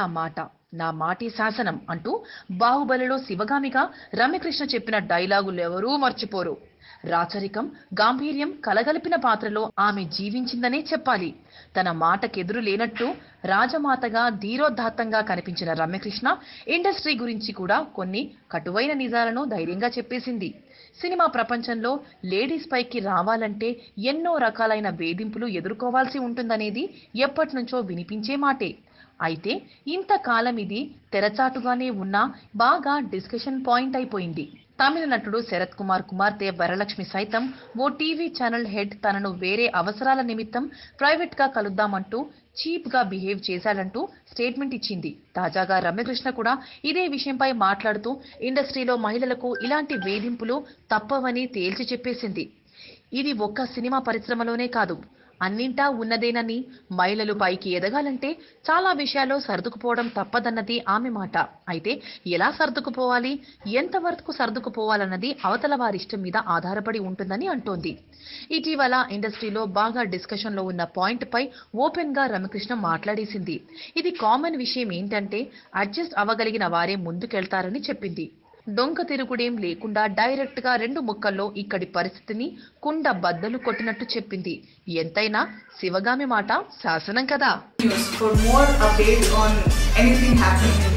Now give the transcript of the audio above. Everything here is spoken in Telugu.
నా మాట నా మాటి శాసనం అంటూ బాహుబలిలో శివగామిగా రమ్యకృష్ణ చెప్పిన డైలాగులు ఎవరూ మర్చిపోరు. రాచరికం గాంభీర్యం కలగలిపిన పాత్రలో ఆమె జీవించిందనే చెప్పాలి. తన మాటకెదురు లేనట్టు రాజమాతగా ధీరోదాత్తంగా కనిపించిన రమ్యకృష్ణ ఇండస్ట్రీ గురించి కూడా కొన్ని కటువైన నిజాలను ధైర్యంగా చెప్పేసింది. సినిమా ప్రపంచంలో లేడీస్ పైకి రావాలంటే ఎన్నో రకాలైన వేధింపులు ఎదుర్కోవాల్సి ఉంటుందనేది ఎప్పటినుంచో వినిపించే మాటే. అయితే ఇంతకాలం ఇది తెరచాటుగానే ఉన్నా బాగా డిస్కషన్ పాయింట్ అయిపోయింది. తమిళ నటుడు శరత్ కుమార్ కుమార్తె వరలక్ష్మి సైతం ఓ టీవీ ఛానల్ హెడ్ తనను వేరే అవసరాల నిమిత్తం ప్రైవేట్గా కలుద్దామంటూ చీప్గా బిహేవ్ చేశాడంటూ స్టేట్మెంట్ ఇచ్చింది. తాజాగా రమ్యకృష్ణ కూడా ఇదే విషయంపై మాట్లాడుతూ ఇండస్ట్రీలో మహిళలకు ఇలాంటి వేధింపులు తప్పవని తేల్చి చెప్పేసింది. ఇది ఒక్క సినిమా పరిశ్రమలోనే కాదు. అన్నింటా ఉన్నదేనని మహిళలు పైకి ఎదగాలంటే చాలా విషయాల్లో సర్దుకుపోవడం తప్పదన్నది ఆమె మాట. అయితే ఎలా సర్దుకుపోవాలి? ఎంతవరకు సర్దుకుపోవాలన్నది అవతల వారిష్టం మీద ఆధారపడి ఉంటుందని అంటోంది. ఇటీవల ఇండస్ట్రీలో బాగా డిస్కషన్లో ఉన్న పాయింట్ పై ఓపెన్గా రమకృష్ణ మాట్లాడేసింది. ఇది కామన్ విషయం ఏంటంటే అడ్జస్ట్ అవ్వగలిగిన వారే ముందుకెళ్తారని చెప్పింది. డొంక తిరుగుడేం లేకుండా డైరెక్ట్గా రెండు ముక్కల్లో ఇక్కడి పరిస్థితిని కుండ బద్దలు కొట్టినట్టు చెప్పింది. ఎంతైనా శివగామి మాట శాసనం కదా. On anything happy